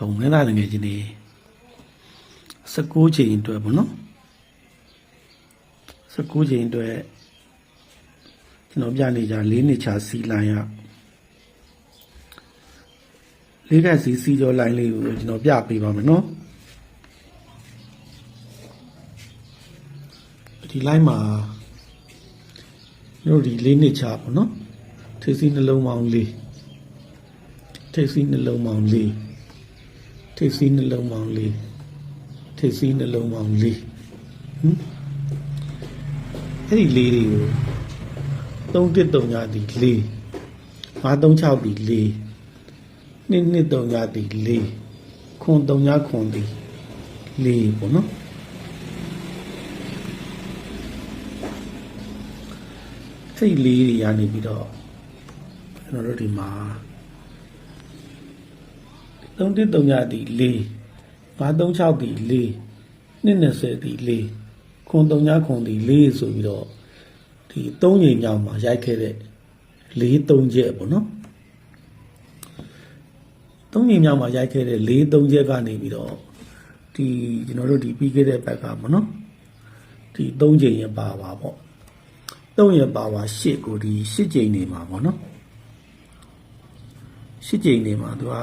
ဟောမင်းသားလည်းငယ်ချင်းနေ19ချိန်အတွက်ပေါ့နော်19ချိန်အတွက်ကျွန်တော်ပြနေကြ၄နှစ်ချစီလိုင်းရလေးကစီစီကျော်လိုင်းလေးကိုကျွန်တော်ပြပေးပါမယ်နော်ဒီ line မှာတို့ဒီ၄နှစ်ချပေါ့နော်ထိပ်စီးနှလုံးပေါင်း၄ထိပ်စီးနှလုံးပေါင်း၄ ထိပ်စီးနှလုံးပေါင်း၄ထိပ်စီးနှလုံးပေါင်း၄ဟင်အဲ့ဒီလေးတွေကို3တစ်3ညသည်4 536သည်4နှစ်နှစ်3ညသည်4ခွန်3ညခွန်သည်4ပေါ့နော်အဲ့ဒီလေးတွေရနေပြီးတော့ကျွန်တော်တို့ဒီမှာ 3တစ်3ညသည်4 536သည်4နှစ်20သည်4ခွန်3ညခွန်သည်4ဆိုပြီးတော့ဒီ3ချိန်မြောက်မှာရိုက်ခဲ့တဲ့4 3ချက်ပေါ့နော်3ချိန်မြောက်မှာရိုက်ခဲ့တဲ့4 3ချက်ကနေပြီးတော့ဒီကျွန်တော်တို့ဒီပြီးခဲ့တဲ့ဘက်ကပေါ့နော်ဒီ3ချိန်ရပါပါပေါ့3ရပါပါ8ကိုဒီ8ချိန်နေမှာပေါ့နော်8ချိန်နေမှာသူက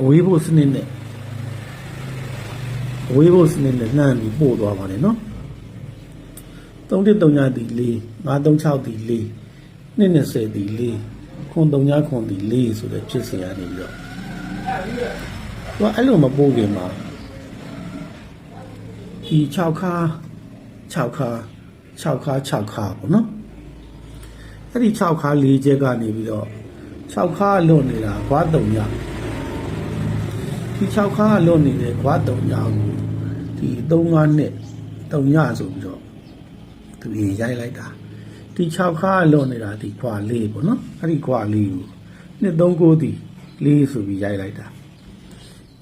အဝေးဖို့စနစ်နဲ့အဝေးဖို့စနစ်နဲ့လှမ်းပြီးပို့သွားပါတယ်နော်3တစ်3ညတီ4 536တီ4 220တီ4ခွန်3ညခွန်တီ4ဆိုတဲ့ဖြစ်စဉ်ကနေပြီးတော့သူကအဲ့လိုမပို့ခင်မှာဒီ6ခါ6ခါ6ခါ6ခါပေါ့နော်အဲ့ဒီ6ခါ4ချက်ကနေပြီးတော့6ခါလွတ်နေတာဘာ3ည ဒီ6ခါလွတ်နေတယ်ဘာ3ညကိုဒီ3 5နှစ်3ညဆိုပြီးတော့သူရင်ရိုက်လိုက်တာဒီ6ခါလွတ်နေတာဒီခွာလေးပေါ့နော်အဲ့ဒီခွာလေးကိုနှစ်3 9ဒီလေးဆိုပြီးရိုက်လိုက်တာ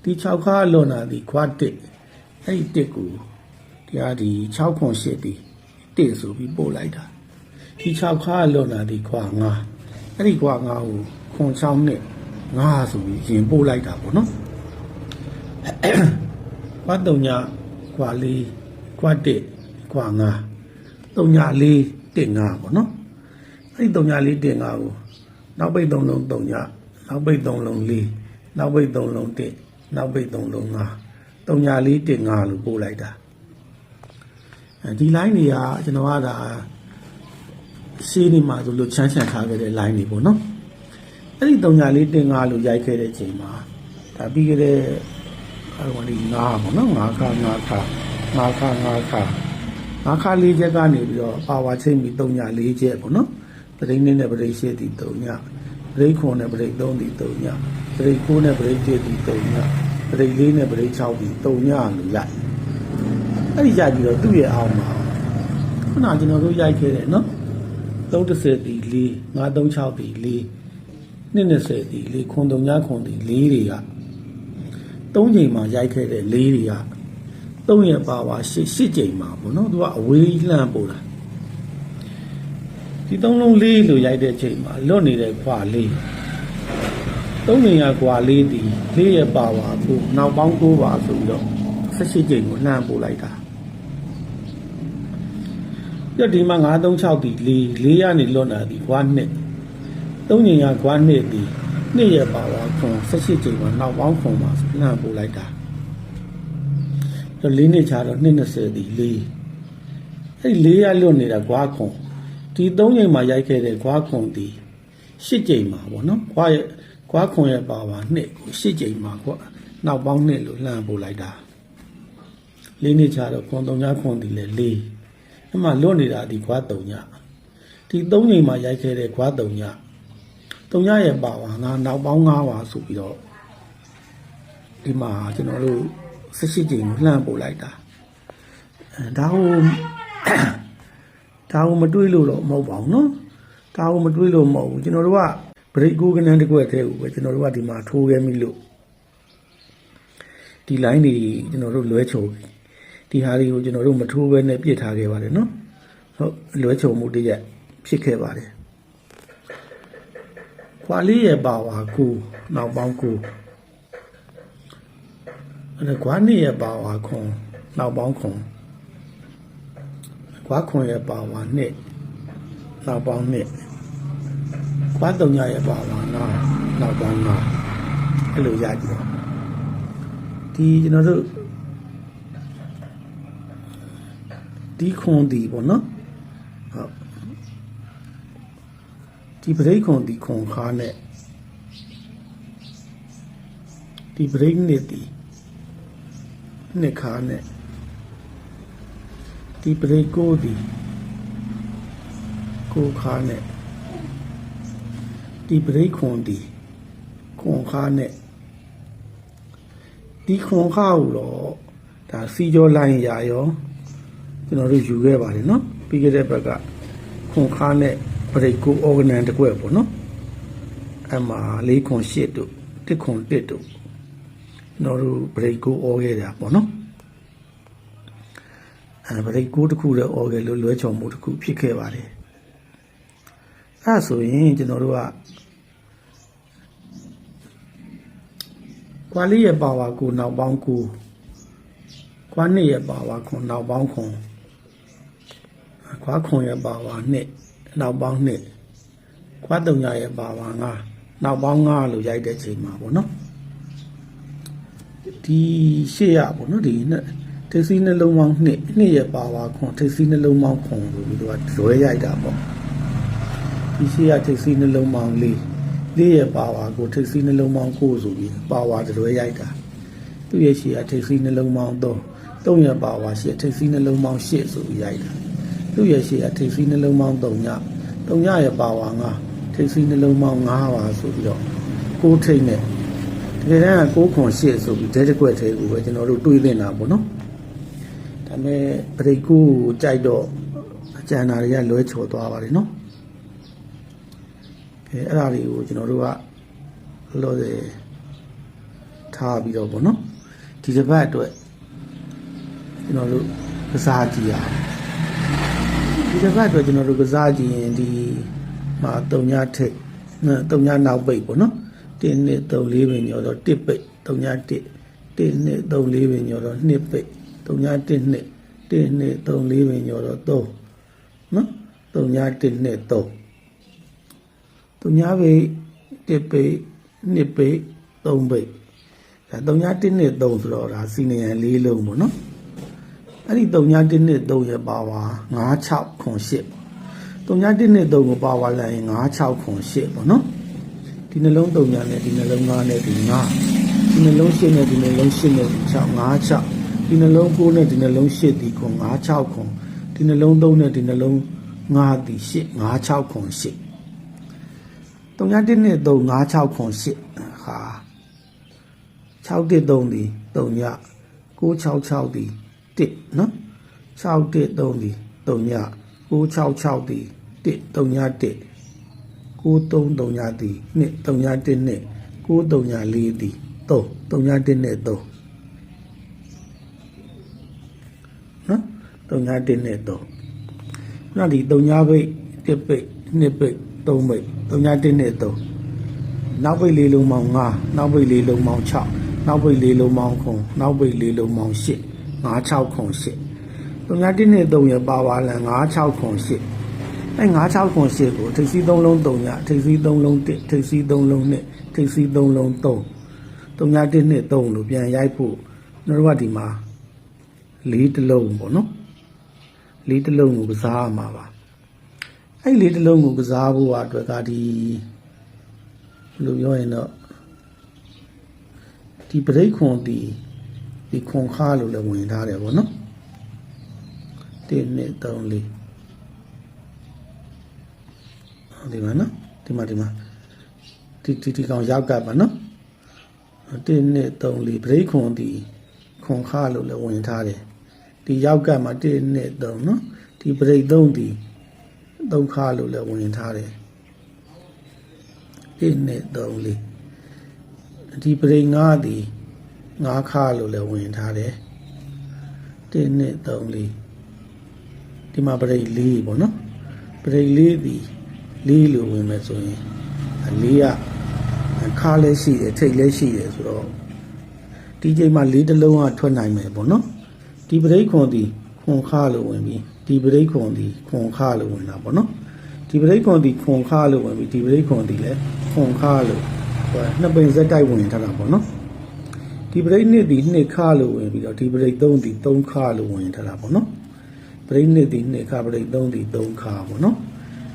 ဒီ6ခါလွတ်နေတာဒီခွာ1အဲ့ဒီ1ကိုဒီဟာဒီ6ခွန်8ဒီ1ဆိုပြီးပို့လိုက်တာဒီ6ခါလွတ်နေတာဒီခွာ9အဲ့ဒီခွာ9ကိုခွန်6နှစ်9ဆိုပြီးရင်ပို့လိုက်တာပေါ့နော် ခွာတုံညာခွာလေးခွာတစ်ခွာငါတုံညာလေးတစ်ငါပေါ့နော်အဲ့ဒီတုံညာလေးတစ်ငါကိုနောက်ပိတ်သုံးလုံးတုံညာနောက်ပိတ်သုံးလုံးလေးနောက်ပိတ်သုံးလုံးတစ်နောက်ပိတ်သုံးလုံးငါတုံညာလေးတစ်ငါလို့ပို့လိုက်တာအဲဒီ line တွေကကျွန်တော်ကဒါရှင်းနေမှာဆိုလို့ချမ်းချမ်းထားခဲ့တဲ့ line တွေပေါ့နော်အဲ့ဒီတုံညာလေးတင်ငါလို့ရိုက်ခဲ့တဲ့ချိန်မှာဒါပြီးခဲ့တဲ့ အဲ့တော့ဒီငါပေါ့နော်ငါခါငါခါငါခါငါခါငါခါလေးချက်ကနေပြီးတော့ပါဝါချိန်ပြီးတုံညာလေးချက်ပေါ့နော်ပရိနေနဲ့ပရိရှိတီတုံညာပရိခွန်နဲ့ပရိသုံးတီတုံညာပရိကိုးနဲ့ပရိတိတီတုံညာပရိလေးနဲ့ပရိ6တီတုံညာလို့ရိုက်အဲ့ဒီရိုက်ပြီးတော့သူ့ရဲ့အောက်မှာခုနကကျွန်တော်တို့ရိုက်ခဲ့တယ်နော်30တီ4 536တီ4 220တီ4ခွန်တုံညာခွန်တီ4တွေက 3ချိန်မှာရိုက်ခဲ့တဲ့4တွေက3ရက်ပါပါ8 8ချိန်မှာပေါ့နော်သူကအဝေးလှမ်းပို့တာဒီ3လုံး4လို့ရိုက်တဲ့ချိန်မှာလွတ်နေတဲ့ခွာ4 3ချိန်ကခွာ4တီ4ရက်ပါပါကိုနောက်ပေါင်း9ပါဆိုပြီးတော့18ချိန်ကိုလှမ်းပို့လိုက်တာပြတ်ဒီမှာ936တီ4 4ရနေလွတ်လာဒီခွာ2 3ချိန်ကခွာ2တီ နှစ်ရက်ပါပါခွန်18ချိန်မှာနောက်ပေါင်းခွန်ပါလှမ်းပို့လိုက်တာတော့၄နှစ်ချတော့220ဒီ၄အဲ့ဒီ၄ရလွတ်နေတာခွာခွန်ဒီ3ချိန်မှာရိုက်ခဲ့တဲ့ခွာခွန်ဒီ10ချိန်မှာပေါ့နော်ခွာရဲ့ခွာခွန်ရဲ့ပါပါနှစ်ကို10ချိန်မှာခွာနောက်ပေါင်းနှစ်လို့လှမ်းပို့လိုက်တာ၄နှစ်ချတော့ခွန်3ညခွန်ဒီလေ၄အဲ့မှာလွတ်နေတာဒီခွာ3ညဒီ3ချိန်မှာရိုက်ခဲ့တဲ့ခွာ3ည တုံရရဲ့ပါဝါငါနောက်ပေါင်း9ပါဆိုပြီးတော့ဒီမှာကျွန်တော်တို့18ကြိမ်ကိုလှမ်းပို့လိုက်တာအဲဒါဟိုဒါဟိုမတွေးလို့တော့မဟုတ်ပါဘူးเนาะဒါဟိုမတွေးလို့မဟုတ်ဘူးကျွန်တော်တို့ကဘရိတ်ကိုကနန်းတစ်ခွက်တည်းကိုပဲကျွန်တော်တို့ကဒီမှာထိုးခဲ့မိလို့ဒီ line တွေကျွန်တော်တို့လွဲချုံဒီဟာတွေကိုကျွန်တော်တို့မထိုးဘဲနဲ့ပြစ်ထားခဲ့ပါတယ်เนาะဟုတ်လွဲချုံမှုတရက်ဖြစ်ခဲ့ပါတယ် ခွာလေးရဲ့ပါဝါကိုနောက်ပေါင်းကိုအဲ့ဒါကွာနှစ်ရဲ့ပါဝါခွန်နောက်ပေါင်းခွန်ကွာခွန်ရဲ့ပါဝါနှစ်နောက်ပေါင်းနှစ်ကွာတုံညာရဲ့ပါဝါနာနောက်ပေါင်းနာအဲ့လိုရကြည့်တော့ဒီကျွန်တော်တို့ဒီခွန်ဒီပေါ့နော်ဟုတ် ဒီပရိတ်ခွန်ဒီခွန်ခါနဲ့ဒီပရိတ်နှစ်ဒီနှစ်ခါနဲ့ဒီပရိတ်ကိုဒီကိုခါနဲ့ဒီပရိတ်ခွန်ဒီခွန်ခါနဲ့ဒီခွန်ခါကိုတော့ဒါစီကြောလိုင်းရာရောကျွန်တော်တို့ယူခဲ့ပါတယ်နော်ပြီးခဲ့တဲ့ဘက်ကခွန်ခါနဲ့ ပရိတ်ကို organ တစ်ခွက်ပေါ့နော်အမှ၄ခွန်၈တို့တစ်ခွန်၁တို့ကျွန်တော်တို့ break ကို all ခဲ့တာပေါ့နော်အဲ break ကိုတစ်ခုလည်း all ခဲ့လို့လွဲချော်မှုတစ်ခုဖြစ်ခဲ့ပါတယ်အဲဒါဆိုရင်ကျွန်တော်တို့ကကွာလေးရဲ့ပါဝါကိုနောက်ပေါင်းကိုကွာနှစ်ရဲ့ပါဝါခွန်နောက်ပေါင်းခွန်ကွာခွန်ရဲ့ပါဝါနှစ် နောက်ပေါင်းနှစ်ကွာတုံညာရဲ့ပါဝါငါနောက်ပေါင်းငါလို့ရိုက်တဲ့ချိန်မှာပေါ့နော်ဒီရှေ့ရပေါ့နော်ဒီနဲ့ထိပ်စီးနှလုံးပေါင်းနှစ်နှစ်ရဲ့ပါဝါခွန်ထိပ်စီးနှလုံးပေါင်းခွန်လို့ပြီးတော့ဇွဲရိုက်တာပေါ့ဒီရှေ့ရထိပ်စီးနှလုံးပေါင်းလေးလေးရဲ့ပါဝါကိုထိပ်စီးနှလုံးပေါင်းကိုဆိုပြီးပါဝါဇွဲရိုက်တာသူ့ရဲ့ရှေ့ရထိပ်စီးနှလုံးပေါင်းသုံးသုံးရဲ့ပါဝါရှေ့ထိပ်စီးနှလုံးပေါင်းရှစ်ဆိုပြီးရိုက်တာ သူ့ရဲ့ရှေ့ရထိပ်စီးနှလုံးပေါင်းသုံးညသုံးညရဲ့ပါဝါငါထိပ်စီးနှလုံးပေါင်း၅ပါဆိုပြီးတော့ကိုးထိပ်နဲ့တကယ်တမ်းက6ခွန်8ဆိုပြီးဒဲတစ်ခွက်သေးကိုပဲကျွန်တော်တို့တွေးနေတာပေါ့နော်ဒါပေမဲ့ပရိတ်ကူကိုကြိုက်တော့အကျန်တာတွေကလွဲချော်သွားပါတယ်နော်အဲအဲ့ဒါတွေကိုကျွန်တော်တို့ကလို့ရထားပြီးတော့ပေါ့နော်ဒီတစ်ပတ်အတွက်ကျွန်တော်တို့ကစားကြည့်ရအောင် ဒီတစ်ပတ်အတွက်ကျွန်တော်တို့ကစားကြည့်ရင်ဒီမှာတုံညာထိတ်နော်တုံညာနောက်ပိတ်ပေါ့နော်1နှစ်3 4ပင်ညောတော့1ပိတ်တုံညာ1 1နှစ်3 4ပင်ညောတော့2ပိတ်တုံညာ1နှစ်1နှစ်3 4ပင်ညောတော့3နော်တုံညာ1နှစ်3တုံညာပိတ်1ပိတ်2ပိတ်3ပိတ်ဒါတုံညာ1နှစ်3ဆိုတော့ဒါစီနီယံ၄လုံးပေါ့နော် အဲ့ဒီ3ည1နှစ်3ရဲ့ပါဝါ96ခွန်8ပေါ့3ည1နှစ်3ကိုပါဝါလိုက်ရင်96ခွန်8ပေါ့နော်ဒီနှလုံး3ညနဲ့ဒီနှလုံး9နဲ့ဒီ9ဒီနှလုံး8နဲ့ဒီနှလုံး8နဲ့ဒီ6 96ဒီနှလုံး9နဲ့ဒီနှလုံး8ဒီခွန်96ခွန်ဒီနှလုံး3နဲ့ဒီနှလုံး9ဒီ8 96ခွန်8 3ည1နှစ်3 96ခွန်8ဟာ613ဒီ3ည966ဒီ tiệt nó. Sao tiệt tàu gì? Tàu nhà. Cô sao sao thì tiệt tàu nhà tiệt cô tông tàu nhà thì nệ tàu nhà trên nệ. Cô tàu nhà lì thì tổ tàu nhà trên nệ tổ nó, tàu nhà trên nệ tổ nó thì tàu nhà vậy tiệt vậy nệ vậy, tàu vậy tàu nhà trên nệ tổ nó vậy lì lùng màu ngà, nó vậy lì lùng màu chọ nó vậy lì lùng màu khủng nó vậy lì lùng màu xịn. 9608သူများ1နဲ့3ရပါဝါလန်9608အဲ9608ကိုထိပ်စီး3လုံး3ရထိပ်စီး3လုံး1ထိပ်စီး3လုံး2ထိပ်စီး3လုံး3သူများ1နဲ့3လို့ပြန်ရိုက်ဖို့ကျွန်တော်ကဒီမှာ၄တလုံးပေါ့နော်၄တလုံးကိုကစားရမှာပါအဲ့၄တလုံးကိုကစားဖို့အတွက်ကဒီဘယ်လိုပြောရင်တော့ဒီပရိတ်ခွန်တီး ဒီခွန်ခါလို့လည်းဝင်ထားတယ်ဗောနော်1 2 3 4ဒီမှာနော်ဒီမှာဒီမှာဒီဒီဒီကောင်ရောက်ကပ်ပါနော်1 2 3 4ဘရိတ်ခွန်ဒီခွန်ခါလို့လည်းဝင်ထားတယ်ဒီရောက်ကပ်မှာ1 2 3နော်ဒီဘရိတ်3ဒီ3ခါလို့လည်းဝင်ထားတယ်1 2 3 4ဒီပရိတ်5ဒီ ငါးခါလို့လည်းဝင်ထားတယ်1နှစ်3လေးဒီမှာပရိတ်4ပေါ့နော်ပရိတ်4ဒီ4လို့ဝင်မယ်ဆိုရင်4ကခါလည်းရှိတယ်ထိတ်လည်းရှိတယ်ဆိုတော့ဒီချိန်မှာလေးတစ်လုံးကထွက်နိုင်မယ်ပေါ့နော်ဒီပရိတ်ခွန်ဒီခွန်ခါလို့ဝင်ပြီဒီပရိတ်ခွန်ဒီခွန်ခါလို့ဝင်တာပေါ့နော်ဒီပရိတ်ခွန်ဒီခွန်ခါလို့ဝင်ပြီဒီပရိတ်ခွန်ဒီလည်းခွန်ခါလို့ဟိုနှစ်ပင်စက်တိုက်ဝင်ထားတာပေါ့နော် ဒီပရိတ်နှစ်ဒီနှစ်ခါလို့ဝင်ပြီးတော့ဒီပရိတ်သုံးဒီသုံးခါလို့ဝင်ထားတာပေါ့နော်ပရိတ်နှစ်ဒီနှစ်ခါပရိတ်သုံးဒီသုံးခါပေါ့နော်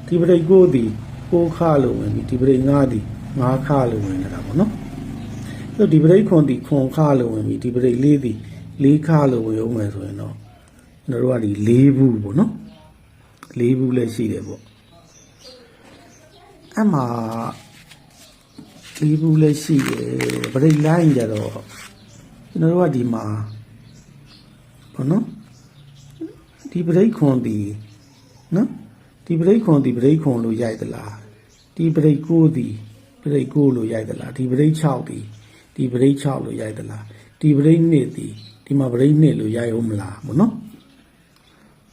ဒီပရိတ်ကိုဒီကိုခါလို့ဝင်ပြီးဒီပရိတ်ငါးဒီငါးခါလို့ဝင်ထားတာပေါ့နော်အဲ့ဒီပရိတ်ခွန်ဒီခွန်ခါလို့ဝင်ပြီဒီပရိတ်လေးဒီလေးခါလို့ဝင်အောင်မယ်ဆိုရင်တော့ကျွန်တော်တို့ကဒီလေးဘူးပေါ့နော်လေးဘူးလည်းရှိတယ်ပေါ့အမှလေးဘူးလည်းရှိတယ်ပရိတ်လိုင်းကြတော့ ကျွန်တော်တို့ကဒီမှာပေါ့နော်ဒီပရိတ်ခွန်ဒီနော်ဒီပရိတ်ခွန်ဒီပရိတ်ခွန်လို့ရိုက်သလားဒီပရိတ်ကိုဒီပရိတ်ကိုလို့ရိုက်သလားဒီပရိတ်6ဒီဒီပရိတ်6လို့ရိုက်သလားဒီပရိတ်2ဒီဒီမှာပရိတ်2လို့ရိုက်အောင်မလားပေါ့နော်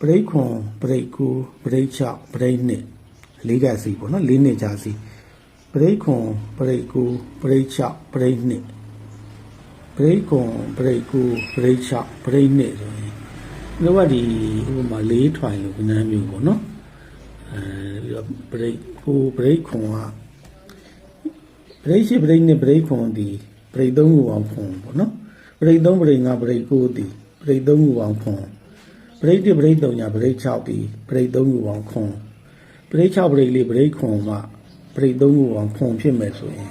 ပရိတ်ခွန်ပရိတ်ကိုပရိတ်6ပရိတ်2လေးကစီပေါ့နော်လေးနှစ်ကြာစီပရိတ်ခွန်ပရိတ်ကိုပရိတ်6ပရိတ်2 ပရိတ်ခွန်ပရိတ်ကိုပရိတ်6ပရိတ်2ဆိုရင်တို့ကဒီဥပမာလေးထွိုင်လို့ခဏမျိုးပေါ့နော်အဲဒီတော့ဘရိတ်ကိုဘရိတ်ခွန်ကဘရိတ်ရှိဘရိတ်နဲ့ဘရိတ်ခွန်ဒီဘရိတ်သုံးခုအောင်ခွန်ပေါ့နော်ဘရိတ်သုံးဘရိတ်ငါဘရိတ်ကိုဒီဘရိတ်သုံးခုအောင်ခွန်ဘရိတ်တစ်ဘရိတ်သုံးညာဘရိတ်6ဒီဘရိတ်သုံးခုအောင်ခွန်ဘရိတ်6ဘရိတ်လေးဘရိတ်ခွန်မှဘရိတ်သုံးခုအောင်ခွန်ဖြစ်မယ်ဆိုရင်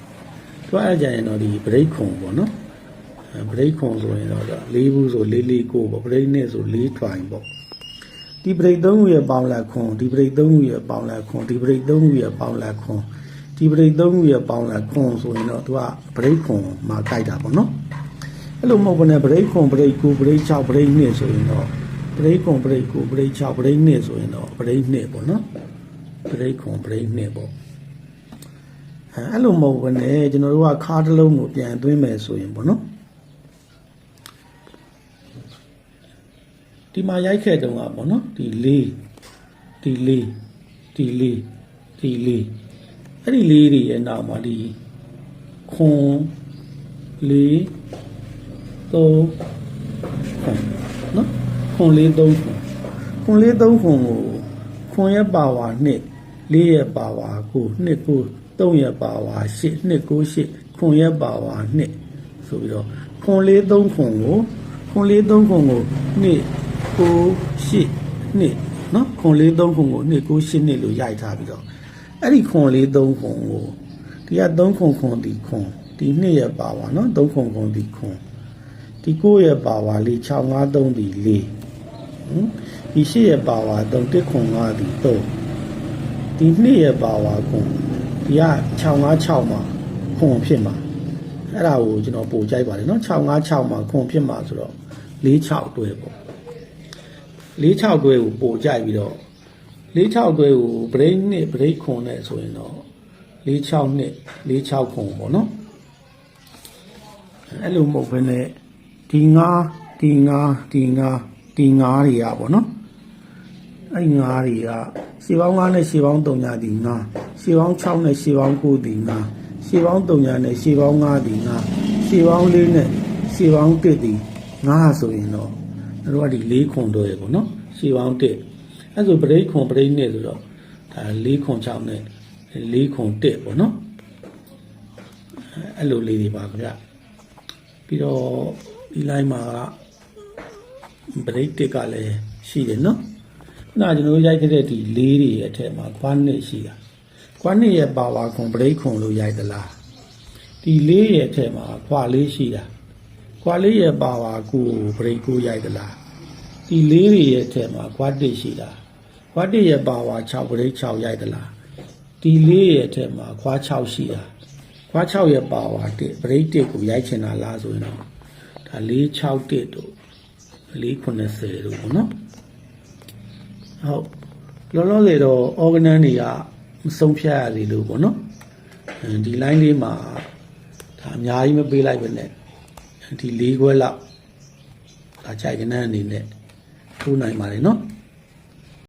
တွားအကြရင်တော့ဒီဘရိတ်ခွန်ပေါ့နော်အဲ ဘရိတ်ခွန်ဆိုရင်တော့လေးဘူးဆိုလေးလေးကိုပေါ့ဘရိတ်နဲ့ဆိုလေးထွိုင်ပေါ့ဒီပရိတ်သုံးခုရဲ့ပေါင်းလက်ခွန်ဒီပရိတ်သုံးခုရဲ့ပေါင်းလက်ခွန်ဒီပရိတ်သုံးခုရဲ့ပေါင်းလက်ခွန်ဒီပရိတ်သုံးခုရဲ့ပေါင်းလက်ခွန်ဆိုရင်တော့သူကပရိတ်ခွန်မှာကြိုက်တာပေါ့နော်အဲ့လိုမဟုတ်ဘဲနဲ့ပရိတ်ခွန်ပရိတ်ကိုပရိတ်6ပရိတ်2ဆိုရင်တော့ပရိတ်ခွန်ပရိတ်ကိုပရိတ်6ပရိတ်2ဆိုရင်တော့ပရိတ်2ပေါ့နော်ပရိတ်ခွန်ပရိတ်2ပေါ့အဲအဲ့လိုမဟုတ်ဘဲနဲ့ကျွန်တော်တို့ကခါတစ်လုံးကိုပြန်သွင်းမယ်ဆိုရင်ပေါ့နော် ဒီမှာရိုက်ခဲ့တုန်းကပေါ့နော်ဒီလေးဒီလေးဒီလေးဒီလေးအဲ့ဒီလေးတွေရဲ့နောက်မှာဒီခွန်လေးသုံးခွန်နော်ခွန်လေးသုံးခွန်ခွန်လေးသုံးခွန်ကိုခွန်ရဲ့ပါဝါနှစ်လေးရဲ့ပါဝါကိုနှစ်ကိုသုံးရဲ့ပါဝါရှစ်နှစ်ကိုရှစ်ခွန်ရဲ့ပါဝါနှစ်ဆိုပြီးတော့ခွန်လေးသုံးခွန်ကိုခွန်လေးသုံးခွန်ကိုနှစ် ကိုရှိနှစ်နော်ခွန်လေးသုံးခွန်ကိုနှစ်ကိုရှိနှစ်လို့ရိုက်ထားပြီးတော့အဲ့ဒီခွန်လေးသုံးခွန်ကိုဒီကသုံးခွန်ခွန်ဒီခွန်ဒီနှစ်ရဲ့ပါဝါနော်သုံးခွန်ခွန်ဒီခွန်ဒီကိုရဲ့ပါဝါလေး6 5 3ဒီ4ဟင်ဒီရှိရဲ့ပါဝါ3 1ခွန်5ဒီ3ဒီနှစ်ရဲ့ပါဝါခွန်ဒီက6 5 6မှာခွန်ဖြစ်မှာအဲ့ဒါကိုကျွန်တော်ပို့ကြိုက်ပါတယ်နော်6 5 6မှာခွန်ဖြစ်မှာဆိုတော့4 6တွဲပေါ့ လေး6တွဲကိုပို့ကြိုက်ပြီးတော့လေး6တွဲကိုဘရိတ်နှစ်ဘရိတ်ခွန်နဲ့ဆိုရင်တော့လေး6နှစ်လေး6ခွန်ပေါ့နော်အဲ့လိုမဟုတ်ဘဲနဲ့ဒီငါဒီငါဒီငါဒီငါတွေကပေါ့နော်အဲ့ငါတွေကရှေးပေါင်း9နဲ့ရှေးပေါင်း3ညာဒီငါရှေးပေါင်း6နဲ့ရှေးပေါင်း9ဒီငါရှေးပေါင်း3ညာနဲ့ရှေးပေါင်း9ဒီငါရှေးပေါင်း4နဲ့ရှေးပေါင်း1ဒီငါဆိုရင်တော့ တို့ကဒီ၄ခွန်တော့ရေပေါ့နော်ရှေးပေါင်း1အဲ့ဆိုပရိတ်ခွန်ပရိတ်နဲ့ဆိုတော့ဒါ၄ခွန်6နဲ့၄ခွန်1ပေါ့နော်အဲ့လိုလေးတွေပါခင်ဗျပြီးတော့ဒီ line မှာပရိတ်1ကလည်းရှိတယ်နော်ခုနကကျွန်တော်တို့ရိုက်ခဲ့တဲ့ဒီလေးတွေရဲ့အထက်မှာခွားနှစ်ရှိတာခွားနှစ်ရဲ့ပါဝါခွန်ပရိတ်ခွန်လို့ရိုက်သလားဒီလေးရဲ့အထက်မှာခွားလေးရှိတာ ကွာလေးရဲ့ပါဝါကိုဘရိတ်ကိုရိုက်သလားဒီလေးတွေရဲ့အထက်မှာကွာတစ်ရှိတာကွာတစ်ရဲ့ပါဝါ6ဘရိတ်6ရိုက်သလားဒီလေးရဲ့အထက်မှာကွာ6ရှိတာကွာ6ရဲ့ပါဝါ1ဘရိတ်1ကိုရိုက်ချင်တာလားဆိုရင်တော့ဒါ4 6 1တို့490တို့ပေါ့နော်ဟုတ်လောလောလေတော့ organ တွေကမဆုံးဖြတ်ရသေးလို့ပေါ့နော်အဲဒီ line လေးမှာဒါအများကြီးမပေးလိုက်ပဲနဲ့ ဒီ၄ခွဲလောက်ဒါကြိုက်ကနေအနေနဲ့ထိုးနိုင်ပါတယ်နော်